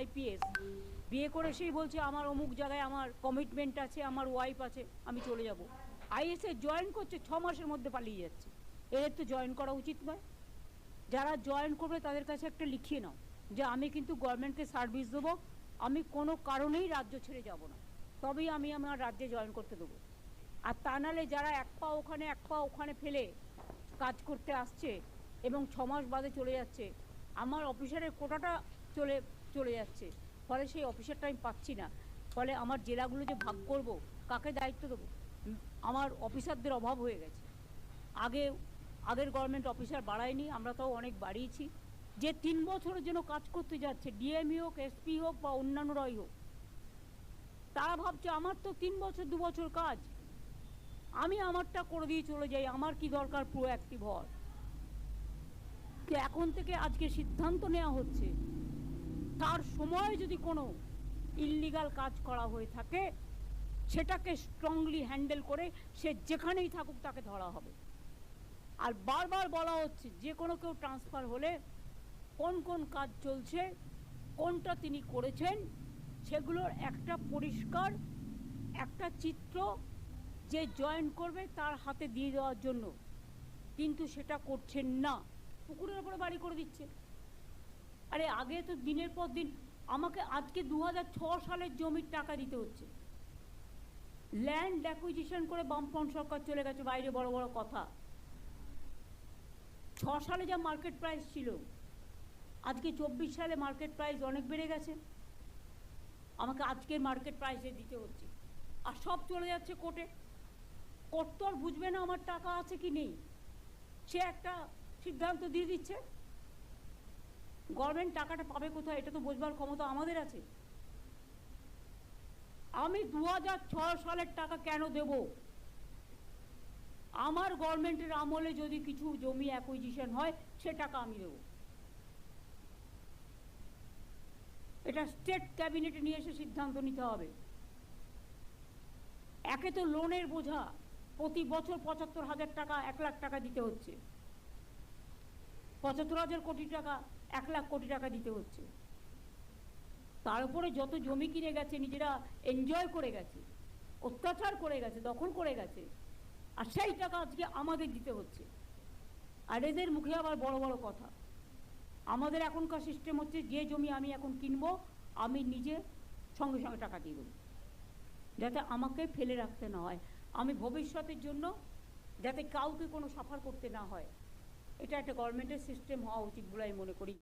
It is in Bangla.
আইপিএস। বিয়ে করে সেই বলছে, আমার অমুক জায়গায় আমার কমিটমেন্ট আছে, আমার ওয়াইফ আছে, আমি চলে যাব। আইএসএ জয়েন করছে, ছ মাসের মধ্যে পালিয়ে যাচ্ছে। এদের তো জয়েন করা উচিত নয়। যারা জয়েন করবে, তাদের কাছে একটা লিখিয়ে নাও যে, আমি কিন্তু গভর্নমেন্টকে সার্ভিস দেবো, আমি কোনো কারণেই রাজ্য ছেড়ে যাব না। তবেই আমি আমার রাজ্যে জয়েন করতে দেবো। আর তা নাহলে যারা এক পা ওখানে, এক পা ওখানে ফেলে কাজ করতে আসছে এবং ছ মাস বাদে চলে যাচ্ছে, আমার অফিসারের কোটাটা চলে চলে যাচ্ছে। ফলে সেই অফিসারটা আমি পাচ্ছি না। ফলে আমার জেলাগুলো যে ভাগ করব, কাকে দায়িত্ব দেবো? আমার অফিসারদের অভাব হয়ে গেছে। আগে, আগের গভর্নমেন্ট অফিসার বাড়ায়নি, আমরা তাও অনেক বাড়িয়েছি। যে তিন বছরের জন্য কাজ করতে যাচ্ছে ডিএমই হোক এসপি হোক বা অন্যান্যরাই হোক, তারা ভাবছে, আমার তো তিন বছর, দু বছর কাজ। আমি আমারটা করে দিয়ে চলে যাই, আমার কি দরকার প্রো অ্যাক্টিভ হওয়ার এখন থেকে আজকে সিদ্ধান্ত নেওয়া হচ্ছে তার সময় যদি কোনো ইল্লিগাল কাজ করা হয়ে থাকে, সেটাকে স্ট্রংলি হ্যান্ডেল করে সে যেখানেই থাকুক তাকে ধরা হবে। আর বারবার বলা হচ্ছে, যে কোনো কেউ ট্রান্সফার হলে কোন কোন কাজ চলছে, কোনটা তিনি করেছেন, সেগুলোর একটা পরিষ্কার, একটা চিত্র যে জয়েন করবে তার হাতে দিয়ে দেওয়ার জন্য। কিন্তু সেটা করছেন না। পুকুরের ওপরে বাড়ি করে দিচ্ছে। আরে আগে তো দিনের পর দিন আমাকে আজকে দু সালের জমির টাকা দিতে হচ্ছে। ল্যান্ড অ্যাকুইজিশন করে বামফ্রন্ট সরকার চলে গেছে, বাইরে বড় বড় কথা। ছ সালে যা মার্কেট প্রাইস ছিল, আজকে চব্বিশ সালে মার্কেট প্রাইস অনেক বেড়ে গেছে। আমাকে আজকের মার্কেট প্রাইসে দিতে হচ্ছে। আর সব চলে যাচ্ছে কোর্টে কোর্ট তো আর বুঝবে না আমার টাকা আছে কি নেই। সে একটা সিদ্ধান্ত দিয়ে দিচ্ছে। গভর্নমেন্ট টাকাটা পাবে কোথায়? এটা তো বোঝবার ক্ষমতা আমাদের আছে। আমি দুহাজার ছয় সালের টাকা কেন দেব? আমার গভর্নমেন্টের আমলে যদি কিছু জমি অ্যাকুইজিশন হয়, সে টাকা আমি দেবো। এটা স্টেট ক্যাবিনেটে নিয়ে এসে সিদ্ধান্ত নিতে হবে। একে তো লোনের বোঝা। প্রতি বছর পঁচাত্তর হাজার টাকা, এক লাখ টাকা দিতে হচ্ছে। পঁচাত্তর হাজার কোটি টাকা, এক লাখ কোটি টাকা দিতে হচ্ছে। তার উপরে যত জমি কিনে গেছে, নিজেরা এনজয় করে গেছে, অত্যাচার করে গেছে, দখল করে গেছে, আর সেই টাকা আজকে আমাদের দিতে হচ্ছে। আর এদের মুখে আবার বড় বড় কথা। আমাদের এখনকার সিস্টেম হচ্ছে, যে জমি আমি এখন কিনবো, আমি নিজে সঙ্গে সঙ্গে টাকা দিয়ে দেবো। যাতে আমাকে ফেলে রাখতে না হয়। আমি ভবিষ্যতের জন্য যাতে কাউকে কোনো সাফার করতে না হয়। এটা একটা গভর্নমেন্টের সিস্টেম হওয়া উচিত বলে আমি মনে করি।